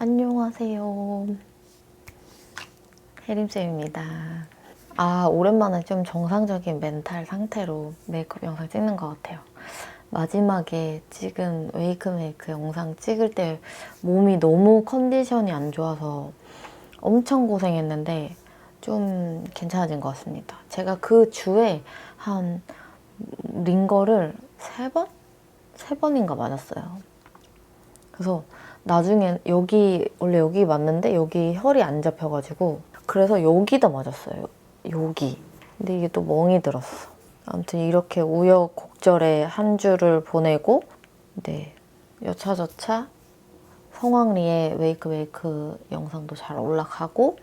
안녕하세요. 혜림쌤입니다. 아, 오랜만에 좀 정상적인 멘탈 상태로 메이크업 영상 찍는 것 같아요. 마지막에 찍은 웨이크 메이크 영상 찍을 때 몸이 너무 컨디션이 안 좋아서 엄청 고생했는데 좀 괜찮아진 것 같습니다. 제가 그 주에 한 링거를 세 번? 세 번인가 맞았어요. 그래서 나중엔 여기 원래 여기 맞는데 여기 혈이 안 잡혀가지고 그래서 여기다 맞았어요. 여기. 근데 이게 또 멍이 들었어. 아무튼 이렇게 우여곡절의 한 주를 보내고 네 여차저차 성황리에 웨이크 웨이크 영상도 잘 올라가고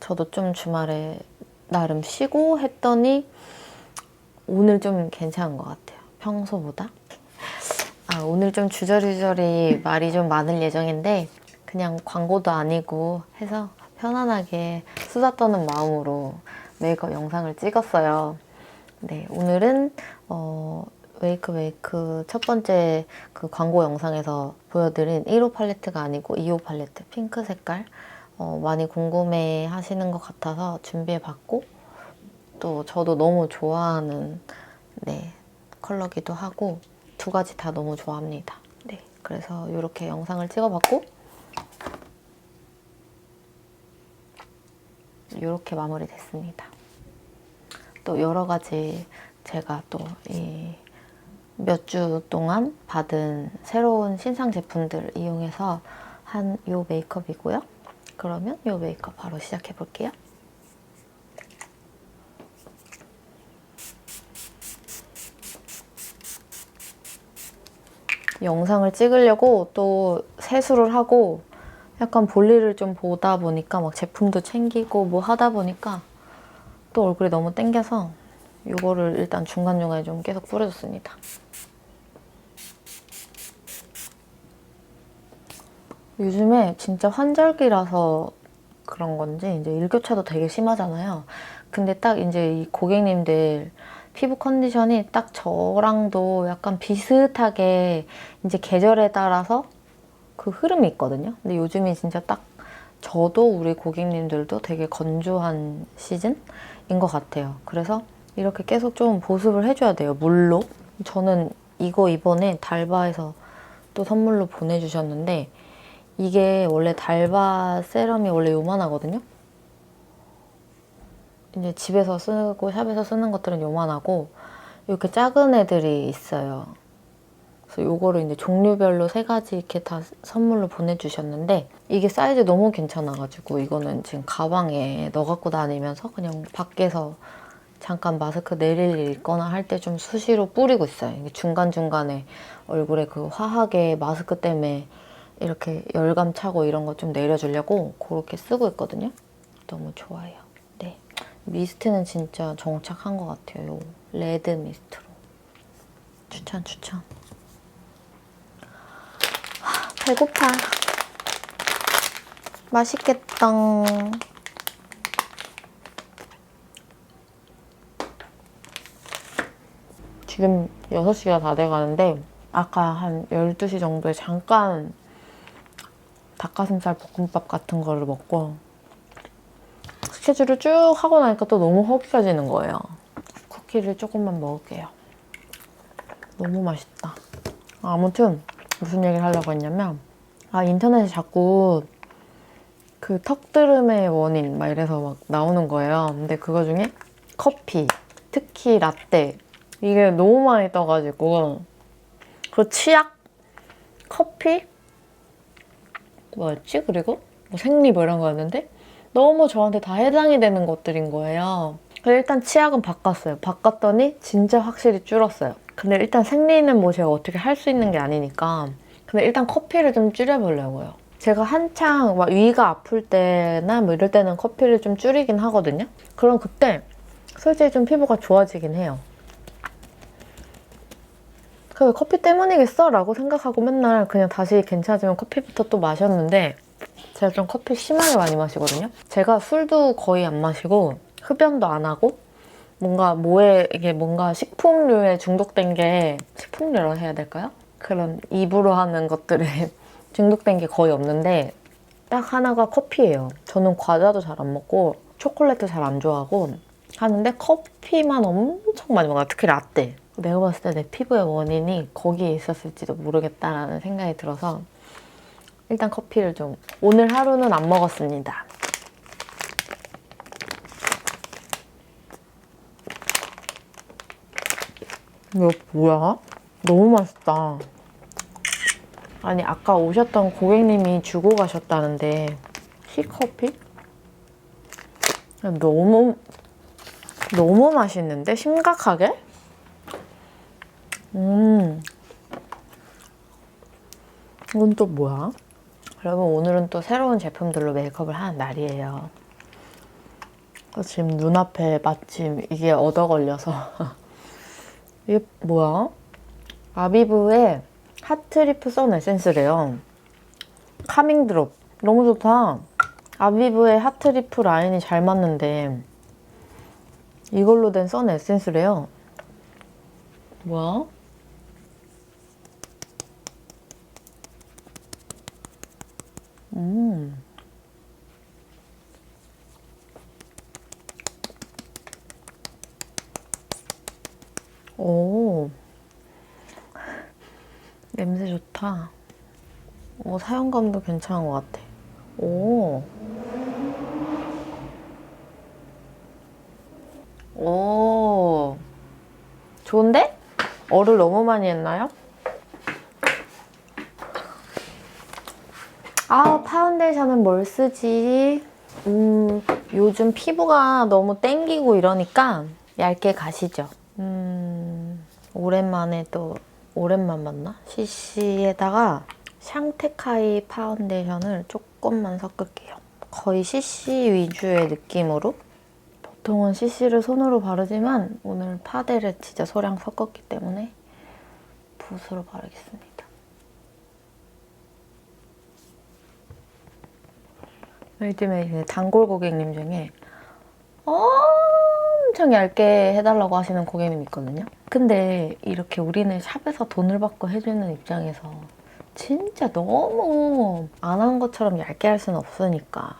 저도 좀 주말에 나름 쉬고 했더니 오늘 좀 괜찮은 것 같아요. 평소보다. 아, 오늘 좀 주저리저리 말이 좀 많을 예정인데 그냥 광고도 아니고 해서 편안하게 수다 떠는 마음으로 메이크업 영상을 찍었어요. 네, 오늘은 어, 웨이크 웨이크 첫 번째 그 광고 영상에서 보여드린 1호 팔레트가 아니고 2호 팔레트 핑크 색깔 어, 많이 궁금해 하시는 것 같아서 준비해 봤고 또 저도 너무 좋아하는 네, 컬러기도 하고 두 가지 다 너무 좋아합니다. 네, 그래서 이렇게 영상을 찍어봤고 이렇게 마무리됐습니다. 또 여러 가지 제가 또 이 몇 주 동안 받은 새로운 신상 제품들 이용해서 한 요 메이크업이고요. 그러면 요 메이크업 바로 시작해 볼게요. 영상을 찍으려고 또 세수를 하고 약간 볼일을 좀 보다 보니까 막 제품도 챙기고 뭐 하다 보니까 또 얼굴이 너무 땡겨서 이거를 일단 중간중간에 좀 계속 뿌려줬습니다. 요즘에 진짜 환절기라서 그런 건지 이제 일교차도 되게 심하잖아요. 근데 딱 이제 이 고객님들 피부 컨디션이 딱 저랑도 약간 비슷하게 이제 계절에 따라서 그 흐름이 있거든요. 근데 요즘이 진짜 딱 저도 우리 고객님들도 되게 건조한 시즌인 것 같아요. 그래서 이렇게 계속 좀 보습을 해줘야 돼요. 물로. 저는 이거 이번에 달바에서 또 선물로 보내주셨는데 이게 원래 달바 세럼이 원래 요만하거든요. 이제 집에서 쓰고 샵에서 쓰는 것들은 요만하고 이렇게 작은 애들이 있어요. 그래서 요거를 이제 종류별로 세 가지 이렇게 다 선물로 보내주셨는데 이게 사이즈 너무 괜찮아가지고 이거는 지금 가방에 넣어 갖고 다니면서 그냥 밖에서 잠깐 마스크 내릴 일 있거나 할 때 좀 수시로 뿌리고 있어요. 이게 중간중간에 얼굴에 그 화하게 마스크 때문에 이렇게 열감 차고 이런 거 좀 내려주려고 그렇게 쓰고 있거든요. 너무 좋아요. 네. 미스트는 진짜 정착한 것 같아요. 요 레드 미스트로. 추천, 추천. 하, 배고파. 맛있겠다. 지금 6시가 다 돼가는데 아까 한 12시 정도에 잠깐 닭가슴살 볶음밥 같은 거를 먹고 스케줄을 쭉 하고 나니까 또 너무 허기가 지는 거예요. 쿠키를 조금만 먹을게요. 너무 맛있다. 아무튼 무슨 얘기를 하려고 했냐면 아 인터넷에 자꾸 그 턱드름의 원인 막 이래서 막 나오는 거예요. 근데 그거 중에 커피, 특히 라떼 이게 너무 많이 떠가지고 그 치약, 커피 뭐였지? 그리고 뭐 생리 뭐 이런 거였는데 너무 저한테 다 해당이 되는 것들인 거예요. 일단 치약은 바꿨어요. 바꿨더니 진짜 확실히 줄었어요. 근데 일단 생리는 뭐 제가 어떻게 할 수 있는 게 아니니까 근데 일단 커피를 좀 줄여보려고요. 제가 한창 막 위가 아플 때나 뭐 이럴 때는 커피를 좀 줄이긴 하거든요. 그럼 그때 솔직히 좀 피부가 좋아지긴 해요. 그 커피 때문이겠어? 라고 생각하고 맨날 그냥 다시 괜찮아지면 커피부터 또 마셨는데 제가 좀 커피 심하게 많이 마시거든요. 제가 술도 거의 안 마시고 흡연도 안 하고 뭔가 뭐에 이게 뭔가 식품류에 중독된 게 식품류라고 해야 될까요? 그런 입으로 하는 것들에 중독된 게 거의 없는데 딱 하나가 커피예요. 저는 과자도 잘 안 먹고 초콜릿도 잘 안 좋아하고 하는데 커피만 엄청 많이 먹어요. 특히 라떼. 내가 봤을 때 내 피부의 원인이 거기에 있었을지도 모르겠다라는 생각이 들어서 일단 커피를 좀 오늘 하루는 안 먹었습니다. 이거 뭐야? 너무 맛있다. 아니 아까 오셨던 고객님이 주고 가셨다는데 티커피? 너무 너무 맛있는데 심각하게? 음 이건 또 뭐야? 여러분 오늘은 또 새로운 제품들로 메이크업을 하는 날이에요. 지금 눈앞에 마침 이게 얻어 걸려서 이게 뭐야? 아비브의 하트리프 선 에센스래요. 카밍 드롭. 너무 좋다. 아비브의 하트리프 라인이 잘 맞는데 이걸로 된 선 에센스래요. 뭐야? 음. 오. 냄새 좋다. 오, 사용감도 괜찮은 것 같아. 오. 오. 좋은데? 얼을 너무 많이 했나요? 아, 파운데이션은 뭘 쓰지? 음, 요즘 피부가 너무 땡기고 이러니까 얇게 가시죠. 음, 오랜만에 또, 오랜만 맞나? CC에다가 샹테카이 파운데이션을 조금만 섞을게요. 거의 CC 위주의 느낌으로. 보통은 CC를 손으로 바르지만 오늘 파데를 진짜 소량 섞었기 때문에 붓으로 바르겠습니다. 요즘에 단골 고객님 중에 엄청 얇게 해달라고 하시는 고객님이 있거든요. 근데 이렇게 우리는 샵에서 돈을 받고 해주는 입장에서 진짜 너무 안 한 것처럼 얇게 할 수는 없으니까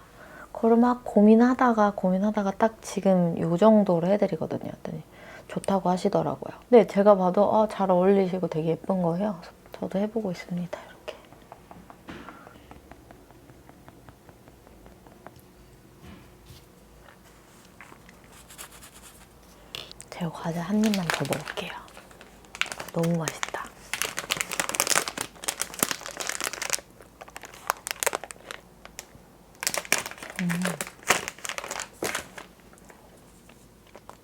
그걸 막 고민하다가 고민하다가 딱 지금 요 정도로 해드리거든요. 했더니 좋다고 하시더라고요. 근데 제가 봐도 아, 잘 어울리시고 되게 예쁜 거예요. 저도 해보고 있습니다. 이렇게. 제가 과자 한 입만 더 먹을게요. 너무 맛있다.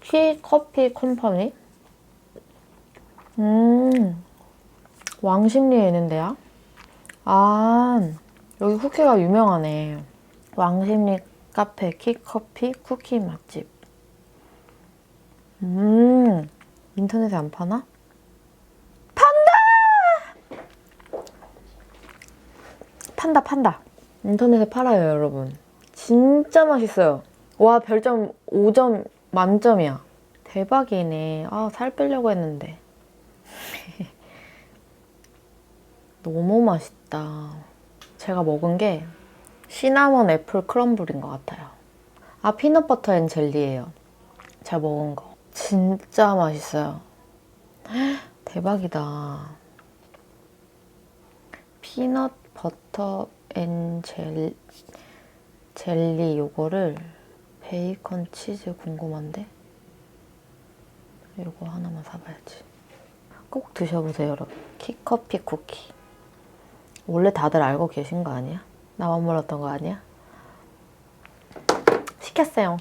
티 커피 컴퍼니? 음, 왕십리에 있는데요? 아, 여기 쿠키가 유명하네. 왕십리 카페 키커피 쿠키 맛집. 음, 인터넷에 안 파나? 판다! 판다, 판다. 인터넷에 팔아요, 여러분. 진짜 맛있어요. 와, 별점 5점 만점이야. 대박이네. 아, 살 빼려고 했는데. 너무 맛있다. 제가 먹은 게 시나몬 애플 크럼블인 것 같아요. 아, 피넛버터 앤 젤리예요. 제가 먹은 거. 진짜 맛있어요. 대박이다. 피넛 버터 앤 젤, 젤리 요거를 베이컨 치즈 궁금한데? 요거 하나만 사봐야지. 꼭 드셔보세요, 여러분. 키커피 쿠키. 원래 다들 알고 계신 거 아니야? 나만 몰랐던 거 아니야? 시켰어요.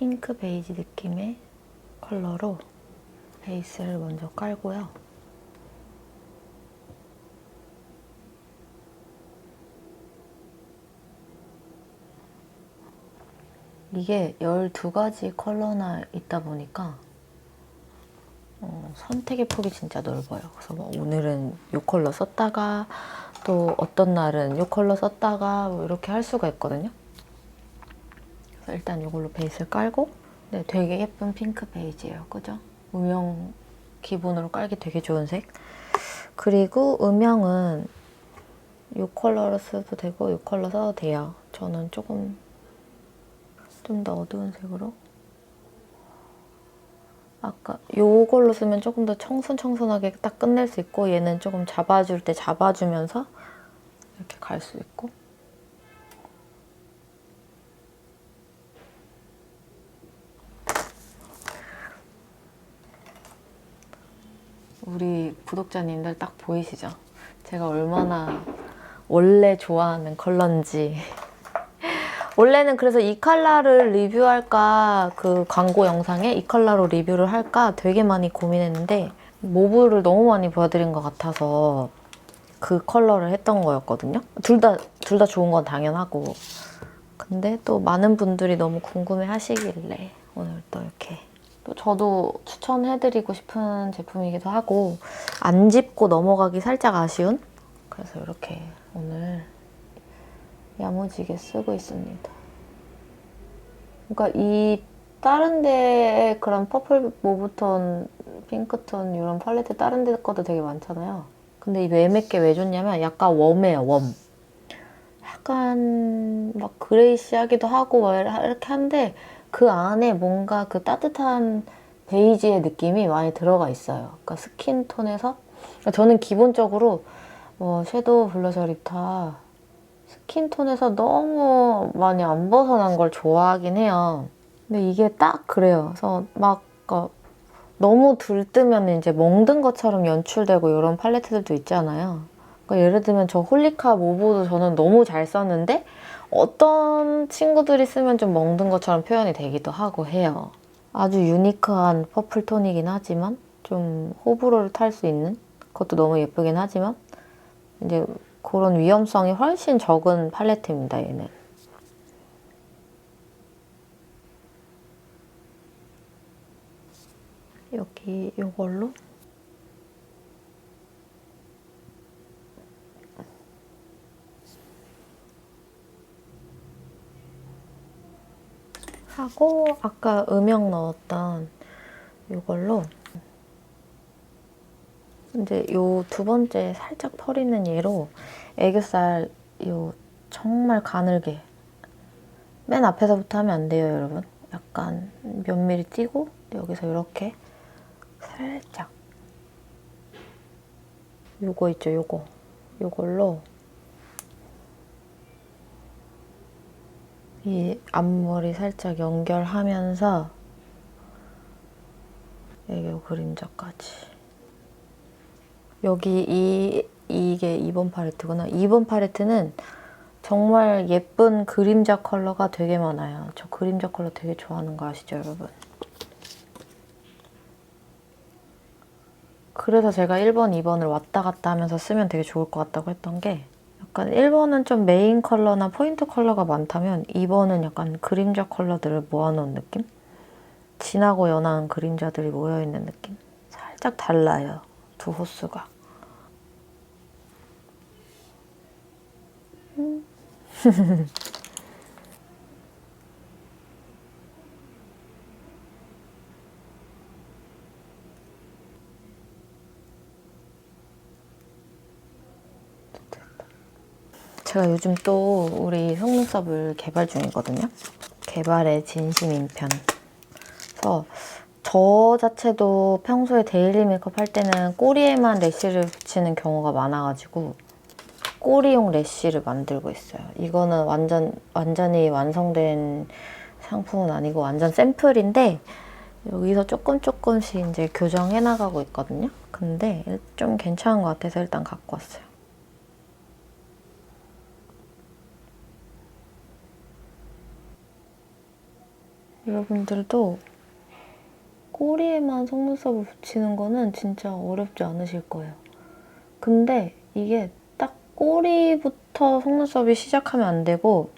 핑크 베이지 느낌의 컬러로 베이스를 먼저 깔고요. 이게 12가지 컬러나 있다 보니까 어, 선택의 폭이 진짜 넓어요. 그래서 뭐 오늘은 이 컬러 썼다가 또 어떤 날은 이 컬러 썼다가 뭐 이렇게 할 수가 있거든요. 일단 이걸로 베이스를 깔고 네, 되게 예쁜 핑크 베이지예요. 그죠? 음영 기본으로 깔기 되게 좋은 색. 그리고 음영은 이 컬러로 써도 되고 이 컬러 써도 돼요. 저는 조금 좀 더 어두운 색으로 아까 요걸로 쓰면 조금 더 청순청순하게 딱 끝낼 수 있고 얘는 조금 잡아줄 때 잡아주면서 이렇게 갈 수 있고 우리 구독자님들 딱 보이시죠? 제가 얼마나 원래 좋아하는 컬러인지 원래는 그래서 이 컬러를 리뷰할까 그 광고 영상에 이 컬러로 리뷰를 할까 되게 많이 고민했는데 모브를 너무 많이 보여드린 것 같아서 그 컬러를 했던 거였거든요. 둘 다 둘 다 좋은 건 당연하고 근데 또 많은 분들이 너무 궁금해 하시길래 오늘 또 이렇게 또 저도 추천해드리고 싶은 제품이기도 하고 안 짚고 넘어가기 살짝 아쉬운 그래서 이렇게 오늘 야무지게 쓰고 있습니다. 그러니까 이 다른 데에 그런 퍼플 모브톤, 핑크톤 이런 팔레트 다른 데 것도 되게 많잖아요. 근데 이 매매게 왜 좋냐면 약간 웜해요, 웜. 약간 막 그레이시하기도 하고 막 이렇게 한데 그 안에 뭔가 그 따뜻한 베이지의 느낌이 많이 들어가 있어요. 그러니까 스킨톤에서 그러니까 저는 기본적으로 뭐 섀도우 블러셔 립타 스킨톤에서 너무 많이 안 벗어난 걸 좋아하긴 해요. 근데 이게 딱 그래요. 그래서 막 어, 너무 들뜨면 이제 멍든 것처럼 연출되고 이런 팔레트들도 있잖아요. 그러니까 예를 들면 저 홀리카 모브도 저는 너무 잘 썼는데 어떤 친구들이 쓰면 좀 멍든 것처럼 표현이 되기도 하고 해요. 아주 유니크한 퍼플 톤이긴 하지만 좀 호불호를 탈 수 있는 그것도 너무 예쁘긴 하지만 이제 그런 위험성이 훨씬 적은 팔레트입니다, 얘는. 여기 이걸로 하고 아까 음영 넣었던 이걸로 이제 요 두 번째 살짝 펄 있는 얘로 애교살 요 정말 가늘게 맨 앞에서부터 하면 안 돼요 여러분. 약간 몇 미리 띄고 여기서 이렇게 살짝. 요거 있죠 요거. 요걸로 이 앞머리 살짝 연결하면서 애교 그림자까지 여기 이 이게 2번 팔레트구나. 2번 팔레트는 정말 예쁜 그림자 컬러가 되게 많아요. 저 그림자 컬러 되게 좋아하는 거 아시죠, 여러분? 그래서 제가 1번, 2번을 왔다 갔다 하면서 쓰면 되게 좋을 것 같다고 했던 게 약간 1번은 좀 메인 컬러나 포인트 컬러가 많다면 2번은 약간 그림자 컬러들을 모아놓은 느낌? 진하고 연한 그림자들이 모여있는 느낌? 살짝 달라요. 두 호수가. 제가 요즘 또 우리 속눈썹을 개발 중이거든요. 개발의 진심인 편. 그래서 저 자체도 평소에 데일리 메이크업 할 때는 꼬리에만 래쉬를 붙이는 경우가 많아가지고 꼬리용 래쉬를 만들고 있어요. 이거는 완전 완전히 완성된 상품은 아니고 완전 샘플인데 여기서 조금 조금씩 이제 교정해 나가고 있거든요. 근데 좀 괜찮은 것 같아서 일단 갖고 왔어요. 여러분들도 꼬리에만 속눈썹을 붙이는 거는 진짜 어렵지 않으실 거예요. 근데 이게 딱 꼬리부터 속눈썹이 시작하면 안 되고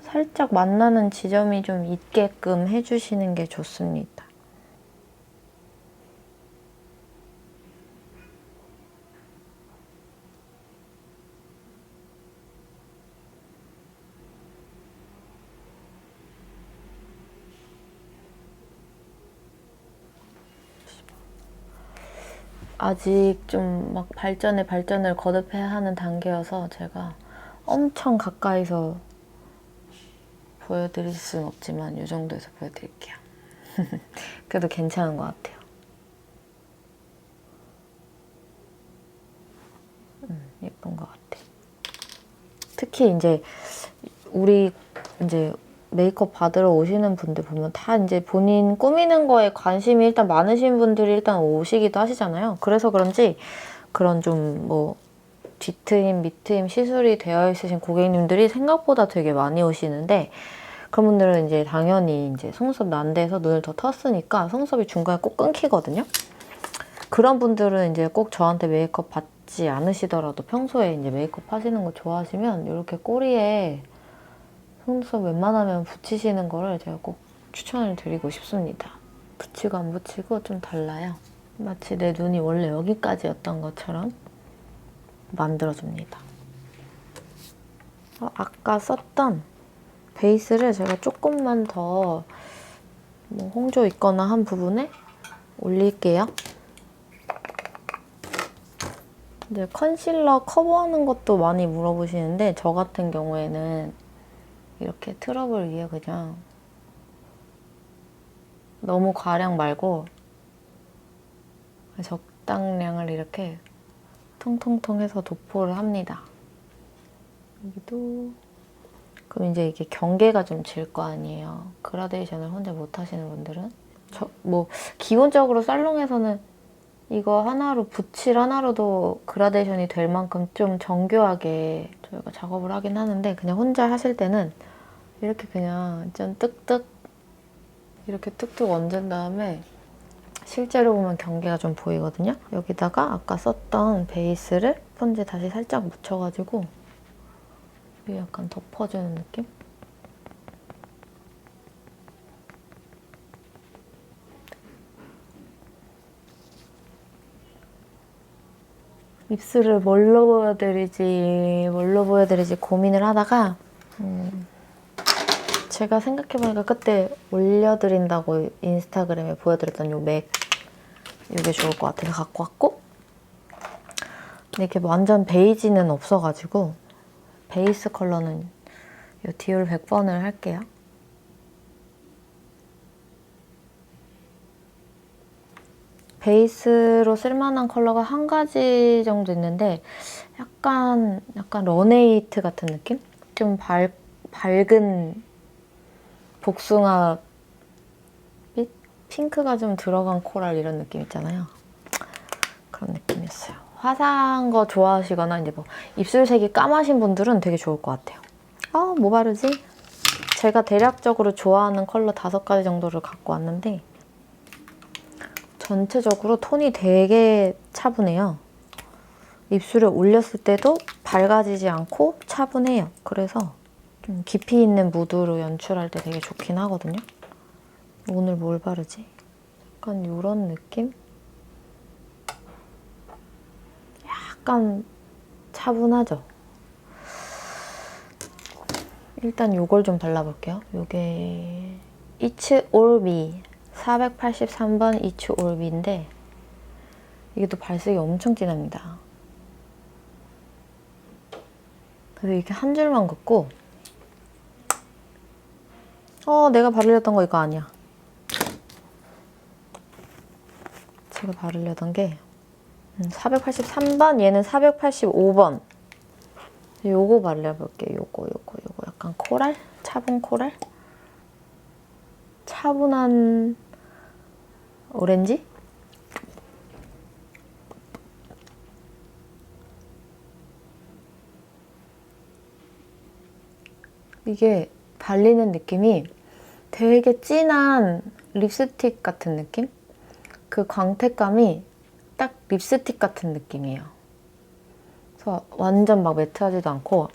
살짝 만나는 지점이 좀 있게끔 해주시는 게 좋습니다. 아직 좀 막 발전에 발전을 거듭해야 하는 단계여서 제가 엄청 가까이서 보여드릴 순 없지만 이 정도에서 보여드릴게요. 그래도 괜찮은 것 같아요. 음, 예쁜 것 같아. 특히 이제 우리 이제 메이크업 받으러 오시는 분들 보면 다 이제 본인 꾸미는 거에 관심이 일단 많으신 분들이 일단 오시기도 하시잖아요. 그래서 그런지 그런 좀 뭐 뒤트임, 밑트임 시술이 되어 있으신 고객님들이 생각보다 되게 많이 오시는데 그런 분들은 이제 당연히 이제 속눈썹 난 데서 눈을 더 텄으니까 속눈썹이 중간에 꼭 끊기거든요. 그런 분들은 이제 꼭 저한테 메이크업 받지 않으시더라도 평소에 이제 메이크업 하시는 거 좋아하시면 이렇게 꼬리에 속눈썹 웬만하면 붙이시는 거를 제가 꼭 추천을 드리고 싶습니다. 붙이고 안 붙이고 좀 달라요. 마치 내 눈이 원래 여기까지였던 것처럼 만들어줍니다. 어, 아까 썼던 베이스를 제가 조금만 더뭐 홍조 있거나 한 부분에 올릴게요. 이제 컨실러 커버하는 것도 많이 물어보시는데 저 같은 경우에는 이렇게 트러블 위에 그냥 너무 과량 말고 적당량을 이렇게 통통통 해서 도포를 합니다. 여기도 그럼 이제 이게 경계가 좀 질 거 아니에요. 그라데이션을 혼자 못 하시는 분들은 저 뭐 기본적으로 살롱에서는 이거 하나로 붓칠 하나로도 그라데이션이 될 만큼 좀 정교하게 저희가 작업을 하긴 하는데 그냥 혼자 하실 때는 이렇게 그냥 좀 뜩뜩 이렇게 뚝뚝 얹은 다음에 실제로 보면 경계가 좀 보이거든요. 여기다가 아까 썼던 베이스를 스펀지 다시 살짝 묻혀가지고 위에 약간 덮어주는 느낌? 입술을 뭘로 보여드리지, 뭘로 보여드리지 고민을 하다가 음, 제가 생각해보니까 그때 올려드린다고 인스타그램에 보여드렸던 요 맥 이게 좋을 것 같아서 갖고 왔고 근데 이렇게 완전 베이지는 없어가지고 베이스 컬러는 요 디올 100번을 할게요. 베이스로 쓸만한 컬러가 한 가지 정도 있는데 약간 약간 런에이트 같은 느낌? 좀 밝, 밝은 복숭아 빛? 핑크가 좀 들어간 코랄 이런 느낌 있잖아요. 그런 느낌이었어요. 화사한 거 좋아하시거나 이제 뭐 입술색이 까마신 분들은 되게 좋을 것 같아요. 아, 뭐 바르지? 제가 대략적으로 좋아하는 컬러 다섯 가지 정도를 갖고 왔는데 전체적으로 톤이 되게 차분해요. 입술에 올렸을 때도 밝아지지 않고 차분해요. 그래서 좀 깊이 있는 무드로 연출할 때 되게 좋긴 하거든요. 오늘 뭘 바르지? 약간 이런 느낌? 약간 차분하죠? 일단 이걸 좀 발라볼게요. 이게 이츠 올비 483번 이츠 올비인데 이게 또 발색이 엄청 진합니다. 그래서 이렇게 한 줄만 긋고 어 내가 바르려던 거 이거 아니야. 제가 바르려던 게 483번 얘는 485번 요거 발라볼게요. 요거 요거 요거 약간 코랄? 차분 코랄? 차분한 오렌지? 이게 발리는 느낌이 되게 진한 립스틱 같은 느낌? 그 광택감이 딱 립스틱 같은 느낌이에요. 그래서 완전 막 매트하지도 않고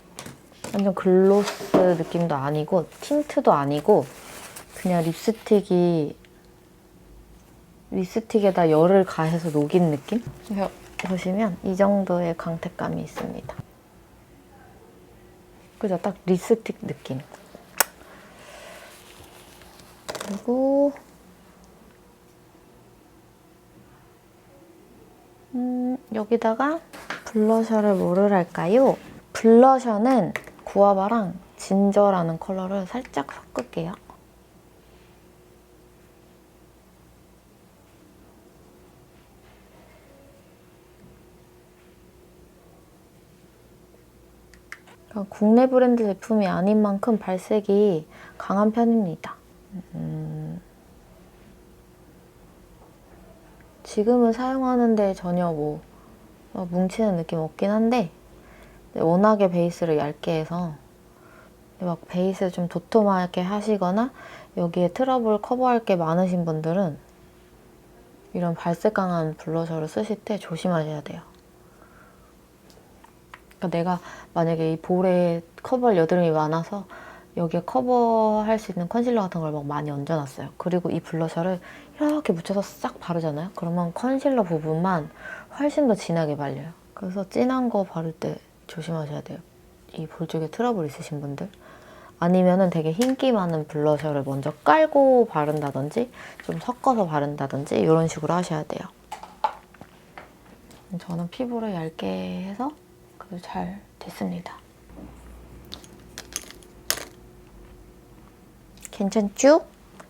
완전 글로스 느낌도 아니고 틴트도 아니고 그냥 립스틱이 립스틱에다 열을 가해서 녹인 느낌? 그래서 보시면 이 정도의 광택감이 있습니다. 그죠? 딱 립스틱 느낌. 그리고 음, 여기다가 블러셔를 뭐를 할까요? 블러셔는 구아바랑 진저라는 컬러를 살짝 섞을게요. 그러니까 국내 브랜드 제품이 아닌 만큼 발색이 강한 편입니다. 음, 지금은 사용하는데 전혀 뭐 어, 뭉치는 느낌 없긴 한데 워낙에 베이스를 얇게 해서 막 베이스 좀 도톰하게 하시거나 여기에 트러블 커버할 게 많으신 분들은 이런 발색 강한 블러셔를 쓰실 때 조심하셔야 돼요. 그러니까 내가 만약에 이 볼에 커버할 여드름이 많아서 여기에 커버할 수 있는 컨실러 같은 걸 막 많이 얹어놨어요. 그리고 이 블러셔를 이렇게 묻혀서 싹 바르잖아요. 그러면 컨실러 부분만 훨씬 더 진하게 발려요. 그래서 진한 거 바를 때 조심하셔야 돼요. 이 볼 쪽에 트러블 있으신 분들. 아니면은 되게 흰기 많은 블러셔를 먼저 깔고 바른다든지 좀 섞어서 바른다든지 이런 식으로 하셔야 돼요. 저는 피부를 얇게 해서 그래도 잘 됐습니다. 괜찮죠?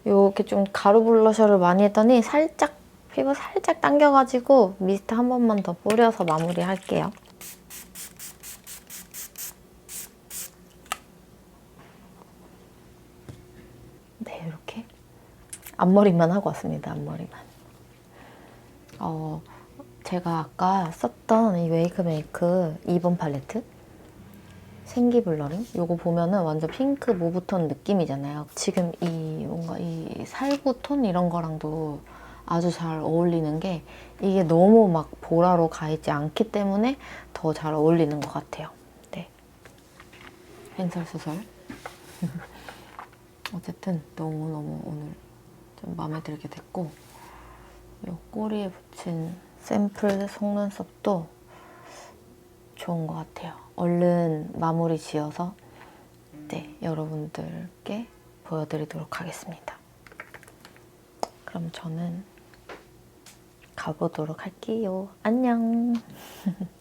이렇게 좀 가루 블러셔를 많이 했더니 살짝 피부 살짝 당겨가지고 미스트 한 번만 더 뿌려서 마무리할게요. 네, 이렇게 앞머리만 하고 왔습니다. 앞머리만. 어, 제가 아까 썼던 이 웨이크 메이크 2번 팔레트 생기 블러링 요거 보면은 완전 핑크 모브 톤 느낌이잖아요. 지금 이 뭔가 이 살구 톤 이런 거랑도 아주 잘 어울리는 게 이게 너무 막 보라로 가 있지 않기 때문에 더 잘 어울리는 것 같아요. 네. hen설수설. 어쨌든 너무너무 오늘 좀 마음에 들게 됐고 이 꼬리에 붙인 샘플 속눈썹도 좋은 것 같아요. 얼른 마무리 지어서 네, 여러분들께 보여드리도록 하겠습니다. 그럼 저는 가보도록 할게요. 안녕.